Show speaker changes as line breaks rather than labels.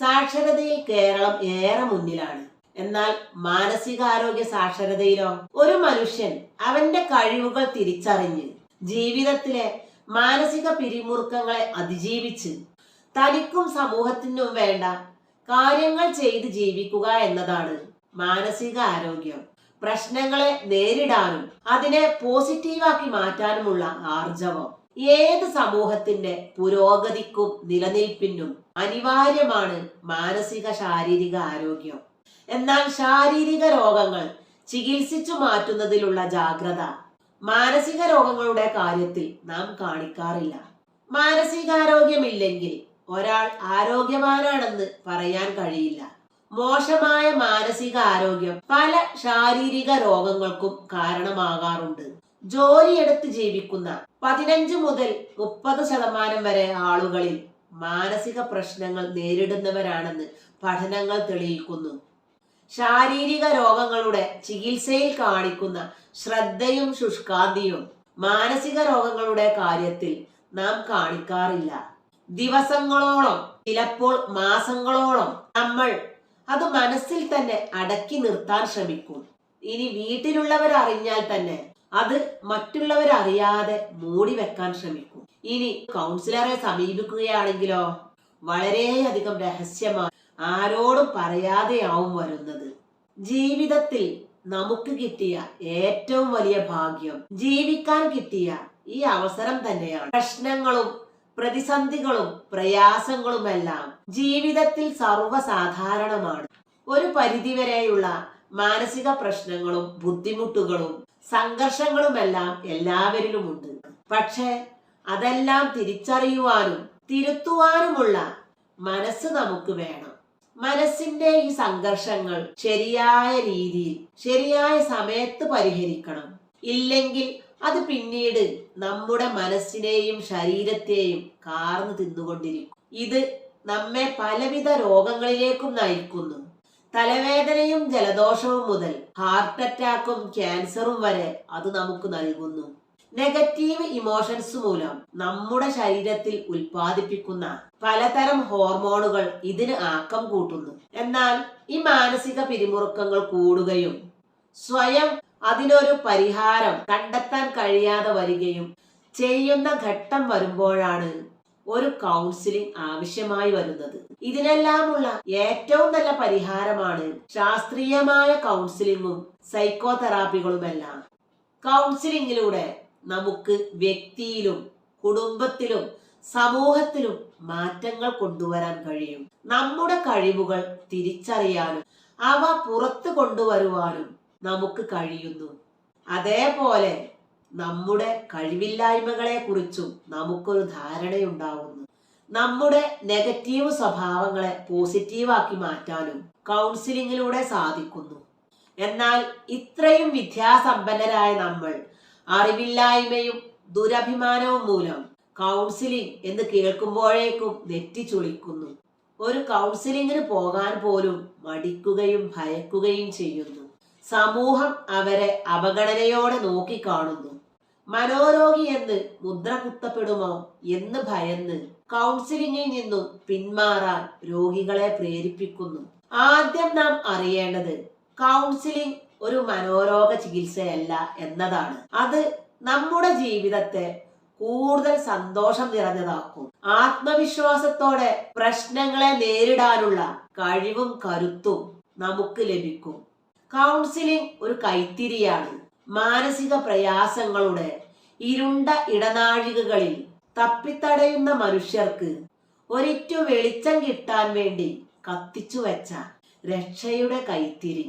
സാക്ഷരതയിൽ കേരളം ഏറെ മുന്നിലാണ്. എന്നാൽ മാനസികാരോഗ്യ സാക്ഷരതയിലോ? ഒരു മനുഷ്യൻ അവന്റെ കഴിവുകൾ തിരിച്ചറിഞ്ഞ് ജീവിതത്തിലെ മാനസിക പിരിമുറുക്കങ്ങളെ അതിജീവിച്ച് തനിക്കും സമൂഹത്തിനും വേണ്ട കാര്യങ്ങൾ ചെയ്ത് ജീവിക്കുക എന്നതാണ് മാനസിക ആരോഗ്യം. പ്രശ്നങ്ങളെ നേരിടാനും അതിനെ പോസിറ്റീവാക്കി മാറ്റാനുമുള്ള ആർജവം. ഏത് സമൂഹത്തിന്റെ പുരോഗതിക്കും നിലനിൽപ്പിനും അനിവാര്യമാണ് മാനസിക ശാരീരിക ആരോഗ്യം. എന്നാൽ ശാരീരിക രോഗങ്ങൾ ചികിത്സിച്ചു മാറ്റുന്നതിലുള്ള ജാഗ്രത മാനസിക രോഗങ്ങളുടെ കാര്യത്തിൽ നാം കാണിക്കാറില്ല. മാനസികാരോഗ്യമില്ലെങ്കിൽ ഒരാൾ ആരോഗ്യവാനാണെന്ന് പറയാൻ കഴിയില്ല. മോശമായ മാനസിക ആരോഗ്യം പല ശാരീരിക രോഗങ്ങൾക്കും കാരണമാകാറുണ്ട്. ജോലിയെടുത്ത് ജീവിക്കുന്ന പതിനഞ്ച് മുതൽ മുപ്പത് ശതമാനം വരെ ആളുകളിൽ മാനസിക പ്രശ്നങ്ങൾ നേരിടുന്നവരാണെന്ന് പഠനങ്ങൾ തെളിയിക്കുന്നു. ശാരീരിക രോഗങ്ങളുടെ ചികിത്സയിൽ കാണിക്കുന്ന ശ്രദ്ധയും ശുഷ്കാന്തിയും മാനസിക രോഗങ്ങളുടെ കാര്യത്തിൽ നാം കാണിക്കാറില്ല. ദിവസങ്ങളോളം ചിലപ്പോൾ മാസങ്ങളോളം നമ്മൾ അത് മനസ്സിൽ തന്നെ അടക്കി നിർത്താൻ ശ്രമിക്കും. ഇനി വീട്ടിലുള്ളവർ അറിഞ്ഞാൽ തന്നെ അത് മറ്റുള്ളവരറിയാതെ മൂടി വെക്കാൻ ശ്രമിക്കും. ഇനി കൗൺസിലറെ സമീപിക്കുകയാണെങ്കിലോ? വളരെയധികം രഹസ്യമാണ് ആരോടും പറയാതെയാവും വരുന്നത്. ജീവിതത്തിൽ നമുക്ക് കിട്ടിയ ഏറ്റവും വലിയ ഭാഗ്യം ജീവിക്കാൻ കിട്ടിയ ഈ അവസരം തന്നെയാണ്. പ്രശ്നങ്ങളും പ്രതിസന്ധികളും പ്രയാസങ്ങളുമെല്ലാം ജീവിതത്തിൽ സർവസാധാരണമാണ്. ഒരു പരിധിവരെയുള്ള മാനസിക പ്രശ്നങ്ങളും ബുദ്ധിമുട്ടുകളും സംഘർഷങ്ങളുമെല്ലാം എല്ലാവരിലുമുണ്ട്. പക്ഷേ അതെല്ലാം തിരിച്ചറിയുവാനും തിരുത്തുവാനുമുള്ള മനസ്സ് നമുക്ക് വേണം. മനസ്സിന്റെ ഈ സംഘർഷങ്ങൾ ശരിയായ രീതിയിൽ ശരിയായ സമയത്ത് പരിഹരിക്കണം. ഇല്ലെങ്കിൽ അത് പിന്നീട് നമ്മുടെ മനസ്സിനെയും ശരീരത്തെയും കാർന്നു തിന്നുകൊണ്ടിരിക്കും. ഇത് നമ്മെ പലവിധ രോഗങ്ങളിലേക്കും നയിക്കുന്നു. തലവേദനയും ജലദോഷവും മുതൽ ഹാർട്ട് അറ്റാക്കും ക്യാൻസറും വരെ അത് നമുക്ക് നൽകുന്നു. നെഗറ്റീവ് ഇമോഷൻസ് മൂലം നമ്മുടെ ശരീരത്തിൽ ഉൽപ്പാദിപ്പിക്കുന്ന പലതരം ഹോർമോണുകൾ ഇതിന് ആക്കം കൂട്ടുന്നു. എന്നാൽ ഈ മാനസിക പിരിമുറുക്കങ്ങൾ കൂടുകയും സ്വയം അതിനൊരു പരിഹാരം കണ്ടെത്താൻ കഴിയാതെ വരികയും ചെയ്യുന്ന ഘട്ടം വരുമ്പോഴാണ് ഒരു കൗൺസിലിംഗ് ആവശ്യമായി വരുന്നത്. ഇതിനെല്ലാമുള്ള ഏറ്റവും നല്ല പരിഹാരമാണ് ശാസ്ത്രീയമായ കൗൺസിലിങ്ങും സൈക്കോതെറാപ്പികളുമെല്ലാം കൗൺസിലിങ്ങിലൂടെ നമുക്ക് വ്യക്തിയിലും കുടുംബത്തിലും സമൂഹത്തിലും മാറ്റങ്ങൾ കൊണ്ടുവരാൻ കഴിയും. നമ്മുടെ കഴിവുകൾ തിരിച്ചറിയാനും അവ പുറത്തു കൊണ്ടുവരുവാനും നമുക്ക് കഴിയുന്നു. അതേപോലെ നമ്മുടെ കഴിവില്ലായ്മകളെ കുറിച്ചും നമുക്കൊരു ധാരണയുണ്ടാവുന്നു. നമ്മുടെ നെഗറ്റീവ് സ്വഭാവങ്ങളെ പോസിറ്റീവാക്കി മാറ്റാനും കൗൺസിലിങ്ങിലൂടെ സാധിക്കുന്നു. എന്നാൽ ഇത്രയും വിദ്യാസമ്പന്നരായ നമ്മൾ അറിവില്ലായ്മയും ദുരഭിമാനവും മൂലം കൗൺസിലിംഗ് എന്ന് കേൾക്കുമ്പോഴേക്കും നെറ്റി ചുളിക്കുന്നു. ഒരു കൗൺസിലിങ്ങിന് പോകാൻ പോലും മടിക്കുകയും ഭയക്കുകയും ചെയ്യുന്നു. സമൂഹം അവരെ അവഗണനയോടെ നോക്കിക്കാണുന്നു. മനോരോഗി എന്ന് മുദ്ര കുത്തപ്പെടുമോ എന്ന് ഭയന്ന് കൗൺസിലിംഗിൽ നിന്നും പിന്മാറാൻ രോഗികളെ പ്രേരിപ്പിക്കുന്നു. ആദ്യം നാം അറിയേണ്ടത് കൗൺസിലിംഗ് ഒരു മനോരോഗ ചികിത്സയല്ല എന്നതാണ്. അത് നമ്മുടെ ജീവിതത്തെ കൂടുതൽ സന്തോഷം നിറഞ്ഞതാക്കും. ആത്മവിശ്വാസത്തോടെ പ്രശ്നങ്ങളെ നേരിടാനുള്ള കഴിവും കരുത്തും നമുക്ക് ലഭിക്കും. കൗൺസിലിംഗ് ഒരു കൈത്തിരിയാണ്. മാനസിക പ്രയാസങ്ങളുടെ ഇരുണ്ട ഇടനാഴികകളിൽ തപ്പിത്തടയുന്ന മനുഷ്യർക്ക് ഒരിറ്റു വെളിച്ചം കിട്ടാൻ വേണ്ടി കത്തിച്ചു വെച്ച രക്ഷയുടെ കൈത്തിരി.